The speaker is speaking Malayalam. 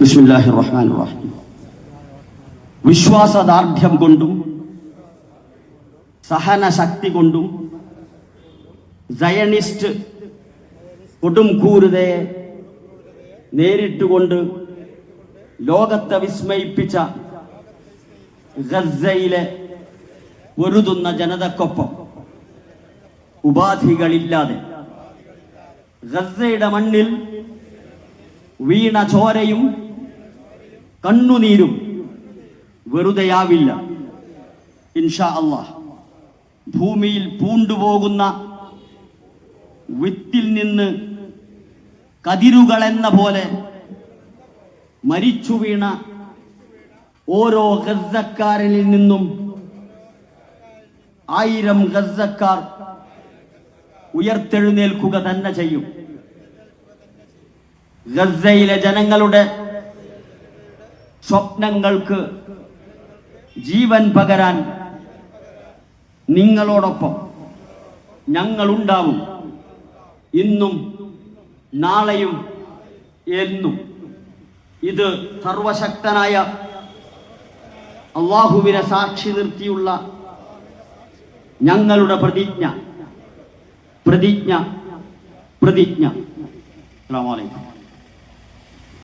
ബിസ്മില്ലാഹി റഹീം വിശ്വാസദാർഢ്യം കൊണ്ടും സഹനശക്തി കൊണ്ടും സയണിസ്റ്റ് കൊടുംകൂരുതയെ നേരിട്ടുകൊണ്ട് ലോകത്തെ വിസ്മയിപ്പിച്ച ഗസയിലെ പൊരുതുന്ന ജനതക്കൊപ്പം ഉപാധികളില്ലാതെ ഗസയുടെ മണ്ണിൽ വീണ ചോരയും കണ്ണുനീരും വെറുതെയാവില്ല. ഇൻഷാ അള്ളാഹ്. ഭൂമിയിൽ പൂണ്ടുപോകുന്ന വിത്തിൽ നിന്ന് കതിരുകളെന്ന പോലെ മരിച്ചു വീണ ഓരോ ഗസക്കാരനിൽ നിന്നും ആയിരം ഗസക്കാർ ഉയർത്തെഴുന്നേൽക്കുക തന്നെ ചെയ്യും. ഗസയിലെ ജനങ്ങളുടെ സ്വപ്നങ്ങൾക്ക് ജീവൻ പകരാൻ നിങ്ങളോടൊപ്പം ഞങ്ങളുണ്ടാവും. ഇന്നും നാളെയും എന്നും. ഇത് സർവശക്തനായ അള്ളാഹുവിനെ സാക്ഷി നിർത്തിയുള്ള ഞങ്ങളുടെ പ്രതിജ്ഞ. പ്രതിജ്ഞ. പ്രതിജ്ഞ. അസ്സാം അലൈക്കും.